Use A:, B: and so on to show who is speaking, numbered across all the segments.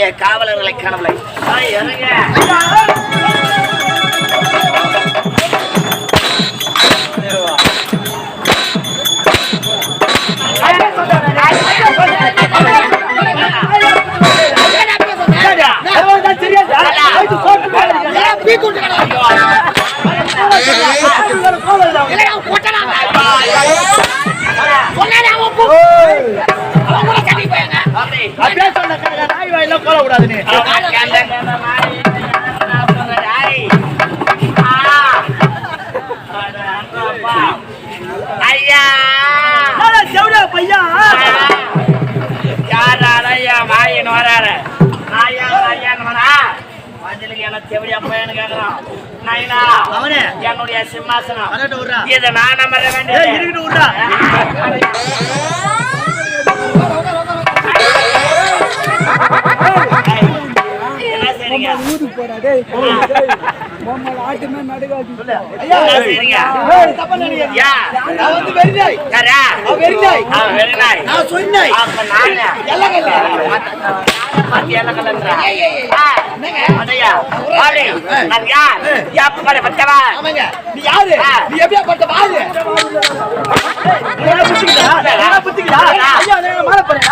A: எனக்கு காவலர்களை காணவில்லை இறங்க. என்ன செவிடியா பையனு கேக்குறான் நாயினா
B: அவனே.
A: என்னுடைய சிம்மாசனம். இதை நான் நம்பர
B: ஏய்
A: வேண்டியது?
B: இருக்கட்டும் விடுறா.
C: ஊருக்கு பொம்மை ஆட்டுமே நடுகாது
B: ஐயா.
A: என்ன செய்றீங்க? அதையா, வாடி. நான் யார்? யாப்பரை பட்டவன்.
B: ஆமாங்க நீ யாரு. நீ எப்படியா பட்ட பாரு புத்திக்கிறா புத்திக்கிறா ஐயா அதை மாற போறேன்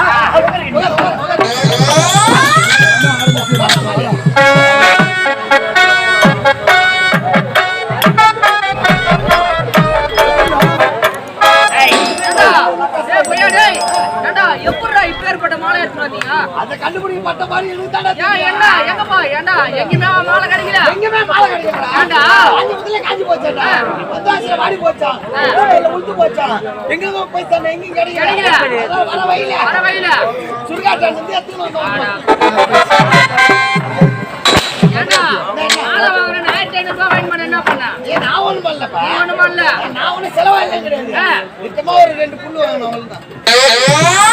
B: எங்க போய் தானே எங்கேயும் கிடைக்கல? வர வயல
D: வர வயல
B: சுடுகாட்டான் வந்து ஏ நான் ஒண்ணும் பண்ணலப்பா
D: நீ ஒண்ணுமா இல்ல
B: நான் ஒண்ணும் செலவாயில்லை கிடையாது. நிச்சயமா ஒரு ரெண்டு புல்லு வாங்கணும் அவ்வளவுதான்.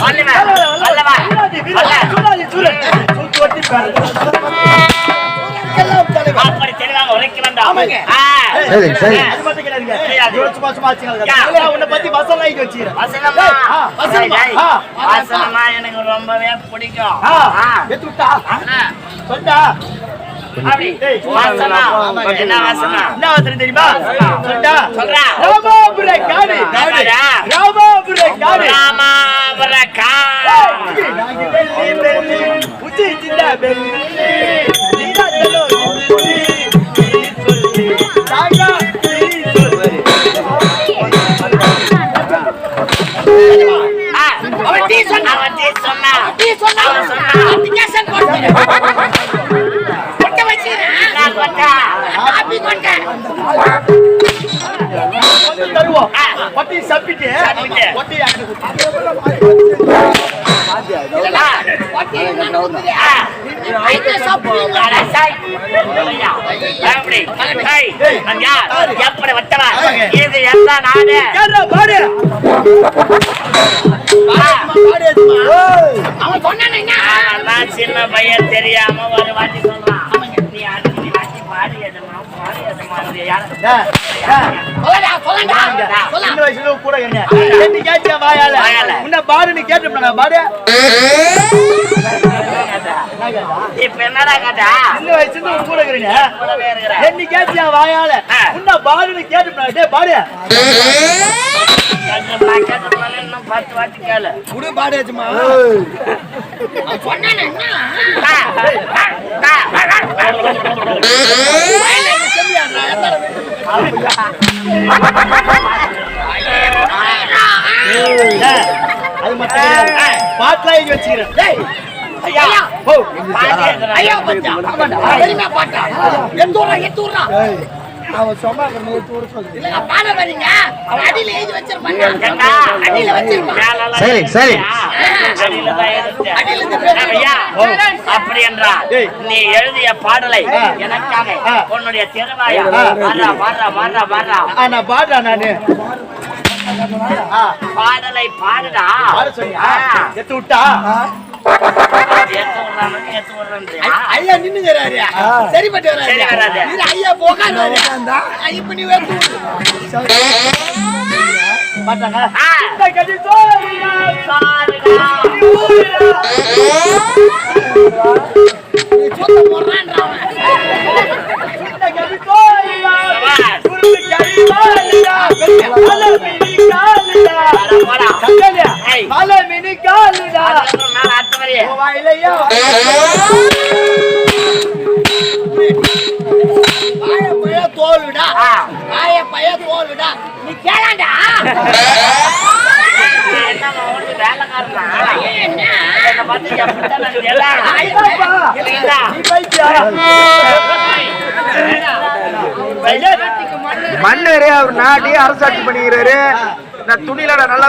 C: ஒரு
A: அப்படி உரைக்க.
C: சரி, சரி.
B: அது மட்டும்.
A: கிடையாது.
B: சும்மா சும்மா உன்னை பத்தி வசனம் வச்சுக்கிறேன்.
A: வசனமா?
B: வசனமா?
A: வசனமா எனக்கு ரொம்பவே பிடிக்கும்?
B: சொன்னா? தெரியுமா சொன்னா?
A: சொல்றா.
B: ராமாபுர காடு. ராமாபுர. நாங்க வெள்ளி வெள்ளி உச்சி சின்ன வெள்ளி நீதான் சொல்லு, நீ சொல்லு. நாங்க நீ சொல்லு.
A: ஆ. அவன் டீ சொன்னா. அவன் டீ சொன்னா. அவன் சொன்னா. கொட்டை வச்சிருக்கேன். நான் கொட்டை. காப்பி கொட்டை.
B: கொஞ்சம் தருவோம் சப்பிட்டு.
A: சப்பிட்டு.
B: ஒட்டி
A: எப்படி? ஏய், இது எல்லாம் நாடு.
B: பாடு
A: அவன் சின்ன பையன் தெரியாம ஒரு வாட்டி சொல்றான்
B: கூட என்ன கேட்டியா வாயால. உன்ன பாடுன்னு கேட்டோம்னா பாடு
A: இப்ப என்னடா கேட்டா
B: சின்ன வயசுல உன் கூட இருக்கிறீங்க. என்ன கேட்டியா வாயால. உன்ன பாடுன்னு கேட்டோம்னா டேய்
A: கேளு
B: குடு பாடு ஏச்சுமா அது மட்டும் பாட்டுலாம் எழுதி வச்சுக்கிறேன்
A: ஐயா
B: ஐயா எந்த ஊரா எந்த ஊரா
C: அவன் சும்மா நேற்று ஊர் சொல்லி
A: ஏண்டா, அடியில வச்சிருப்பான்.
C: சரி, சரி.
A: அப்படி என்றால். நீ எழுதிய பாடலை. எனக்காக. உன்னுடைய திறமையா வர்றா வர்றா வர்றா
B: ஆ, நான் பாடுறா நானு.
A: பாடலை பாடுடா.
B: எத்து விட்டா? ஐயா நின்னுங்கிறாரு சரிப்பட்டு
A: சரி வராது.
B: ஐயா போகாது இப்ப நீ வேறு
A: வரி.
B: வாழைப்பழ தோலுடா
A: ஆ.
B: வாழைப்பழ தோலுடா நீ கேளாண்டா?
E: மன்னரே அவர் நாடி அரசாட்சி பண்ணிக்கிறாரு நான் துணியில நான் நல்லா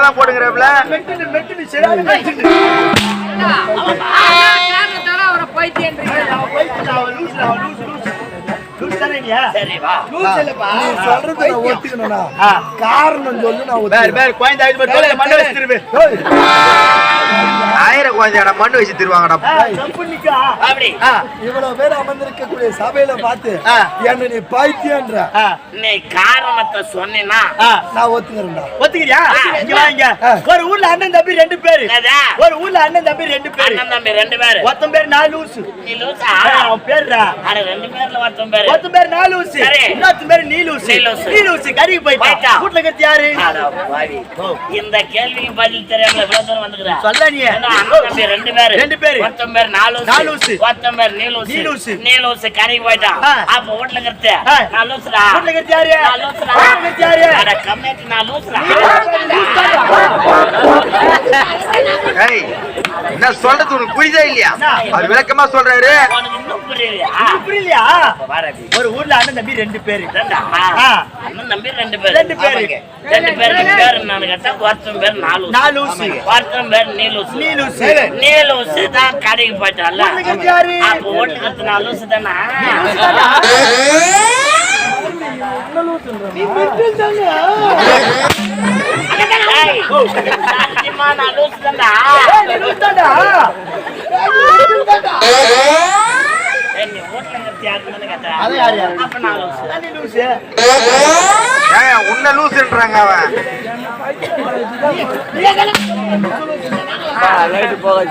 E: தான்
A: சரி, வா.
C: நீ சொல்றதை நான் ஒத்துக்கணும்னா காரணம் சொல்லு நான் ஒத்துக்கிறேன்.
E: ஆயிரம் குழந்தையாடா மண்ணு வச்சு தருவாங்கடா.
C: இவ்வளவு பேர் அமர்ந்திருக்கக்கூடிய சபையில பார்த்து என்ன நீ பைத்தியன்ற
A: நீ காரணத்தை சொன்னீன்னா
C: நான் ஒத்துக்கிறேன்டா.
B: ஒத்துக்கிறியா? இங்க வாங்க ஒரு ஊர்ல அண்ணன் தம்பி ரெண்டு பேரு? ஒரு ஊர்ல அண்ணன் தம்பி ரெண்டு பேரு.
A: அண்ணன் தம்பி ரெண்டு பேரு.
B: ஒருத்தன் பேர் நாலூசு
A: நீ லூசா?
B: அவன் பேருடா
A: அட, ரெண்டு பேர்ல ஒருத்தன் பேரு.
B: ஒருத்தன் பேர் நாலூசு
A: சரி.
B: இன்னொருத்தன் பேர் நீலூசு
A: நீலூசு.
B: நீலூசு கறிக்கு போயிட்டான்
A: போயிட்டான்.
B: வீட்டுல கத்தி யாரு.
A: இந்த கேள்விக்கு பதில் தெரியாம இவ்வளவு தூரம் வந்துக்கிற
B: சொல்ல நீ
A: ரெண்டு பேரு.
B: ரெண்டு பேரு.
A: ஒருத்தன் பேர் நாலூசு.
B: நாலூசு.
A: ஒருத்தன் பேர் நீலூசு.
B: நீலூசு.
A: நீலூசு கரைக்கு போயிட்டான்.
B: ஆ.
A: அப்ப வீட்டுல
B: ஆ.
A: நான் லூசுடா.
B: வீட்டுல கத்தி யாரு
A: லூசுடா.
B: வீட்டுல கத்தி யாரு
A: அட, லூசுடா.
E: ஏய் என்ன சொல்றது உனக்கு புரியுதா இல்லையா அவர் விளக்கமா சொல்றாரு
A: உனக்கு இன்னும் புரியலையா?
B: புரியலையா
A: பாரதி.
B: ஒரு ஊர்ல அண்ணன் தம்பி ரெண்டு பேரு.
A: அண்ணன் தம்பி ரெண்டு பேரு.
B: ரெண்டு பேரு.
A: ரெண்டு பேருக்கு பேரு என்னன்னு கேட்டா, ஒருத்தன் பேர் நாலூசு.
B: நாலூசு.
A: ஒருத்தன் பேர் நீலூசு.
B: நீலூசு.
A: நீலூசு தான் கடைக்கு
B: யாரு
A: அப்ப ஓட்டுக்கிறது நாலூசு தானா?
B: நீ பெற்று சொல்லு
A: ஏய், சத்தியமா நான் லூசு. ஏய், நீ ஓட்டுல இருக்கிறது
E: உன்ன லூசுன்றாங்க அவன்
A: டேய், பாபடி.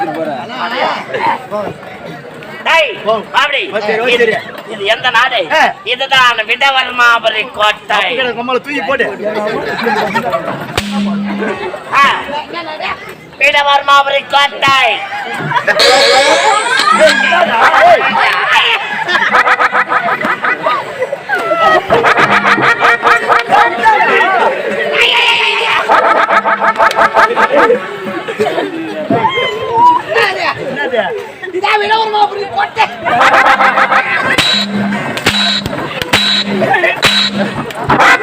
A: இது- எந்த நாடு. இதுதான் விடவர்மாபுரி கோட்டை.
B: கொம்மல தூக்கி போடு.
A: ஆ. விடவர்மாபுரி கோட்டை.
B: என்னது இதான் விடவரமா அப்படி கொட்டை நானே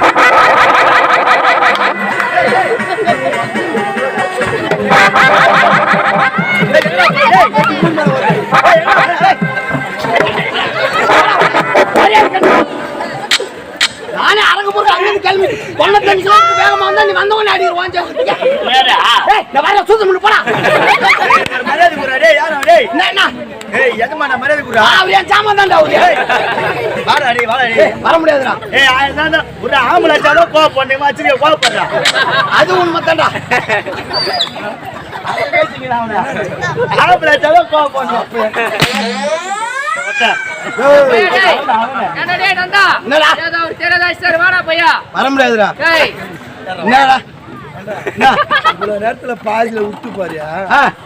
F: குரா
B: அவர் என் சாமான் தான்டா அவரு.
F: வாடா டேய் வாடா டேய்
B: வர முடியாதுடா.
F: ஏய் அதான் தான் ஒரு ஆம்பளை சாதம் கோவ பண்ணி. வச்சிருக்க கோவப்படுறா.
B: அது உண்மை தான்டா
F: ஆம்பளை சாதம் கோவ
D: நந்தா?
B: என்னடா?
D: தெரியாதா சார் வாடா பையா.
B: வர முடியாதுடா. என்னடா?
C: இவ்வளவு நேரத்துல பாதியில விட்டு பாரியா.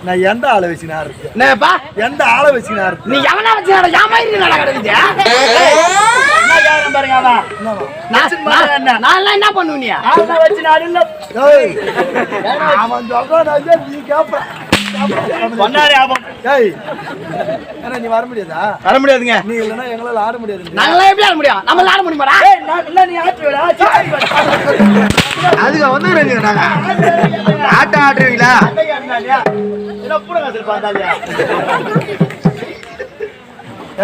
C: நான் எந்த ஆளை வச்சு நான் இருக்கு
B: என்னப்பா?
C: எந்த ஆளை வச்சு நான்
B: நீ எவனா வச்சு நட ஏமாயிருக்கு
F: என்ன காரணம் பாருங்க அவன்?
B: நான் நான் நான் என்ன? பண்ணுவ நீ?
F: ஆம்பளை வச்சு நான் இல்ல
C: ஏய், அவன் சொல்றான் நீ கேப்ப நீ வர முடியாதா?
B: வர முடியாதுங்க.
C: நீ இல்லைன்னா எங்களால ஆட முடியாது
B: நாங்களா எப்படி ஆட முடியும்? நம்ம ஆட முடியுமாடா?
F: ஏய் நான் இல்ல நீ ஆட்டு விடா
E: அதுக்கு வந்து நாங்க. ஆட்டம் ஆடுறீங்களா?
F: என்ன பார்த்தாலியா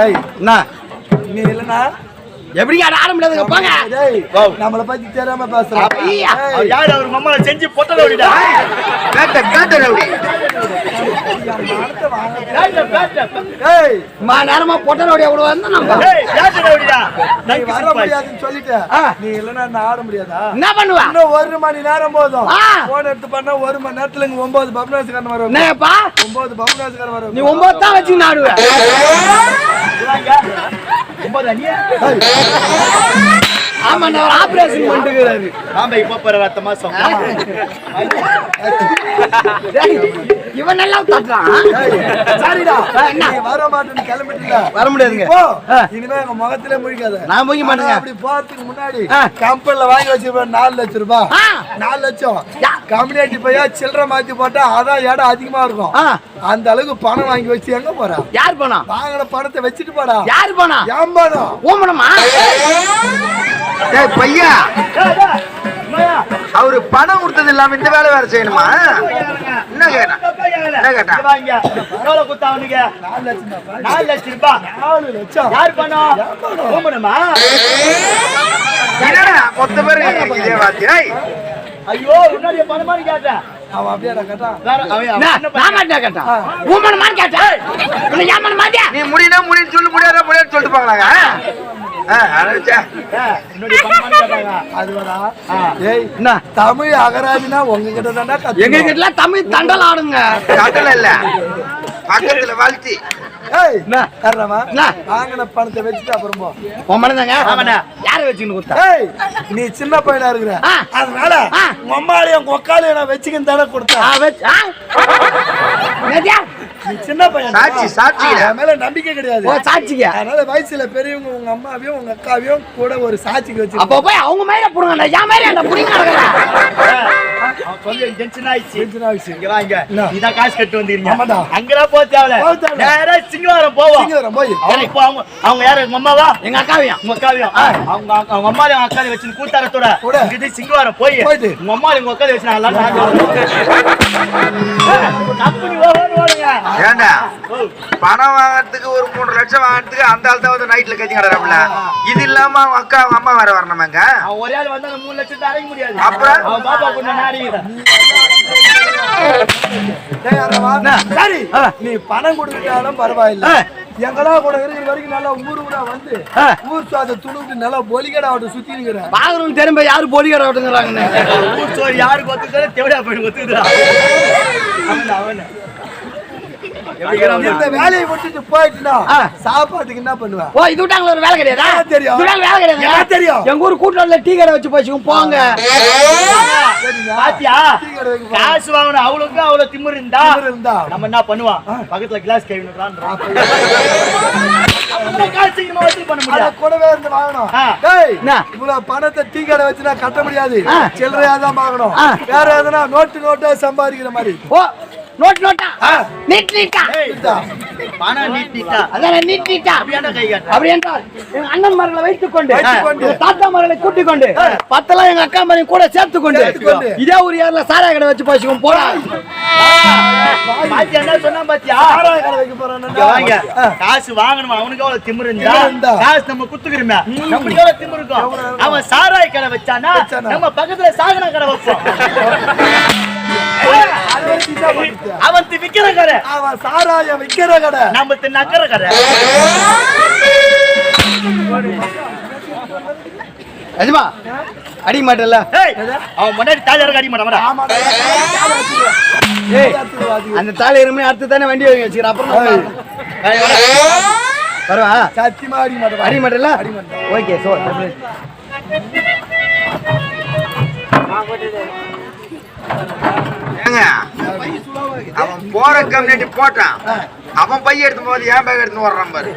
C: ஏய்
B: என்ன?
C: நீ இல்லைன்னா
B: எப்படி ஆட ஆட முடியாதுங்க போங்க?
C: டேய் நம்மள பத்தி தெரியாம பேசுறான்
F: யார்? அவர் மம்மால செஞ்சு பொட்டல
E: ரவுடி
C: வாங்க
F: பேட்ட, பேட்ட.
C: ஏய்.
B: மா நேரமா பொட்டலோடைய கூட வந்து நம்ம.
F: ஏய், பேட்ட
C: வர. முடியாதுன்னு சொல்லிட்டு
B: ஆ.
C: நீ இல்லைன்னா நான் ஆட முடியாதா?
B: என்ன பண்ணுவா?
C: இன்னும் ஒரு மணி நேரம் போதும். போன் எடுத்து பண்ணா ஒரு மணி நேரத்துல இங்க ஒன்பது பப்னாசுக்காரன் வரும்.
B: என்னப்பா
C: ஒன்பது பப்னாசுக்காரன் வரும்.
B: நீ ஒன்பது தான் வச்சு நாடுவ. ஆமா நான் ஆபரேஷன் பண்ணிட்டு
F: ஆமா, இப்ப போற அடுத்த மாசம்.
B: இவன் நல்லா தட்டுறான்
C: சரிடா
B: என்ன?
C: வர மாட்டேன்னு கிளம்பிட்டீங்க
B: வர முடியாதுங்க.
C: இனிமே எங்க முகத்திலே முழிக்காத
B: நான் முழிக்க மாட்டேங்க.
C: அப்படி போறதுக்கு முன்னாடி. கம்பெனில வாங்கி வச்சிருப்பேன் நாலு லட்சம் ரூபாய். நாலு லட்சம் கம்யூனிட்டி போய் சில்லறை மாத்தி போட்டா அதான் இடம் அதிகமா இருக்கும். அந்த அளவுக்கு பணம் வாங்கி வச்சு எங்க போறா?
B: யார் போனா?
C: வாங்கின பணத்தை வச்சுட்டு போடா.
B: யார் போனா?
C: ஏன் பணம்?
E: பையா
F: ஏய், அம்மாயா,
E: அவரு பணம் கொடுத்தது இல்லாம இந்த வேலை வேற செய்யணுமா? என்ன கேட்டா? என்ன கேட்டா?
F: எவ்வளவு குத்தா அவனுக்கு?
C: நாலு லட்சம்.
F: நாலு லட்சம் ரூபாய்.
C: நாலு லட்சம்
F: யார் பணம்? ஊமனமா?
E: என்னடா மொத்த பேரு இதே
F: ஐயோ உன்னுடைய பணமான்னு கேட்டேன்.
C: அவன் அப்படியே கேட்டான்
B: நான்
F: என்ன? பையன்?
B: மாட்டேன் கேட்டான் ஊமனமான்னு கேட்டேன் உன்னை மாட்டியா
E: நீ முடினா முடின்னு சொல்லி முடியாத முடியாது சொல்லிட்டு
B: என்ன?
C: தமிழ் அகராதினா உங்ககிட்ட தானே
B: எங்க கிட்ட தமிழ் தண்டல் ஆடுங்க.
E: கடல இல்ல. பக்கத்துல வாழ்த்தி.
C: ஏய்
B: என்ன?
C: கர்றமா
B: என்ன?
C: வாங்கின பணத்தை வச்சுட்டு அப்புறம் போ.
B: உமனதாங்க
F: ஆமாண்ணே.
B: யாரை கொடுத்தா?
C: ஏய் நீ சின்ன பையனா இருக்கிற. அதனால அம்மாலையும் கொக்காலையும் நான் வச்சுக்கின்னு தானே கொடுத்தேன். நீ சின்ன பையன்.
E: சாட்சி, சாட்சி.
C: மேல நம்பிக்கை கிடையாது.
B: ஓ சாட்சிங்க.
C: அதனால வயசுல பெரியவங்க உங்க அம்மாவையும் உங்க அக்காவையும் கூட ஒரு சாட்சிக்கு வச்சு
B: அப்ப போய் அவங்க மேல புடுங்க என் மேல என்ன புடிங்க
F: டென்ஷன் ஆயிடுச்சு.
C: டென்ஷன் ஆயிடுச்சு.
F: இங்க? இதான் காசு கட்டு வந்துருங்க. அங்கெல்லாம் போக தேவையில்ல. நேரா சிங்கவாரம் போவோம்.
C: சிங்கவரம் போய்.
F: அவங்க அவங்க அவங்க யாரு? எங்க அம்மாவா?
B: எங்க அக்காவையும்
F: உங்க அக்காவையும் அவங்க அவங்க அம்மாவையும் அவங்க அக்காவையும் வச்சு கூத்தாரத்தோட
C: கூட.
F: இங்கிட்டு சிங்கவாரம் போய். உங்க அம்மாவையும் உங்க அக்காவையும் வச்சு நான் கம்பெனி ஓடுங்க ஓடுங்க
E: ஏண்டா? பணம் வாங்குறதுக்கு ஒரு மூணு லட்சம் வாங்குறதுக்கு அந்த ஆள் தான் வந்து நைட்ல கத்தி கிடறாப்புல இது இல்லாம அவங்க அக்கா அவங்க அம்மா வேற வரணுமாங்க
F: அவன் ஒரே ஆள் வந்தா மூணு லட்சத்தை அடைக்க முடியாது.
E: அப்புறம்?
F: அவன் பாப்பா
C: சரி. நீ பணம் கொடுத்தாலும் பரவாயில்ல. எங்களா கூட இருக்கிற வரைக்கும் நல்லா ஊரு ஊரா வந்து. ஊர் சுவாத துணுட்டு நல்லா பொலிகடா அவட்ட சுத்தி நிக்கிற
B: பாக்குறவங்க திரும்ப யாரு போலிகார விட்டுங்கிறாங்கன்னு
F: ஊர் சோறு யாருக்கு ஒத்துக்கிறா தேவையா போயிட்டு ஒத்துக்கிறா அவன் அவன்.
C: இந்த வேலையை விட்டுட்டு போயிட்டுனா. சாப்பாட்டுக்கு என்ன பண்ணுவ
B: ஓ இது விட்டாங்களா ஒரு வேலை கிடையாதா
C: தெரியும்.
B: வேலை கிடையாது. எங்க ஊர் கூட்டம்ல டீ கடை வச்சு போச்சுக்கும் போங்க?
F: பாத்தியா. காசு அவளுக்கு அவ்வளவு திமிரு இருந்தா
C: இருந்தா.
F: நம்ம என்ன பண்ணுவான் பக்கத்துல கிளாஸ்?
C: இவ்வளவு பணத்தை டீ கடை வச்சு கட்ட முடியாது. சில்லறையா தான் வாங்கணும். வேற எதுனா நோட்டு நோட்டா சம்பாதிக்கிற மாதிரி
B: ஓ நோட் நோட்டா. நீட் நீட்டா
C: இதுதான்.
F: பணம் நீட்டிட்டா?
B: அதான் நீட் நீட்டா அப்படி என்றால் எங்க அண்ணன் மரங்களை வைத்துக் கொண்டு தாத்தா மரங்களை கூட்டிக் கொண்டு பத்தெல்லாம் எங்க அக்கா மரம் கூட சேர்த்து கொண்டு. இதே ஒரு ஏர்ல சாராய கடை வச்சு போச்சுக்கும் போடா.
F: பாத்தியா என்ன சொன்னா பாத்தியா?
C: சாராய கடை வைக்க போறான்னு
F: இங்க வாங்க. காசு வாங்கணும்? அவனுக்கு அவ்வளவு திமிரு இருந்தா. காசு நம்ம குத்துக்கிறோமே நம்மளுக்கு எவ்வளவு திமிரு இருக்கும் அவன் சாராய கடை வச்சானா?
C: வச்சானா?
F: நம்ம பக்கத்துல சாகன கடை வைப்போம். அவன் தி- விக்கிற கடை.
C: அவன் சாராயம் விக்கிற கடை.
F: நம்ம நக்கற கடை. அவன் முன்னாடி மாட்டான்.
B: ஏய்
C: சத்தியவாதி.
B: அந்த தாலி எருமே அடுத்து தானே வண்டி வாங்கி வச்சுக்கிறேன் அப்புறம் வருவா?
C: சத்தியமா அடிக்க மாட்டேன். மாட்டேன்.
B: ஓகே சோ
E: ஏங்க அவன் போற கம்யூனிட்டி போட்டான். அவன் பைய எடுத்து போது ஏன் பைய. எடுத்து வர்றான் பாரு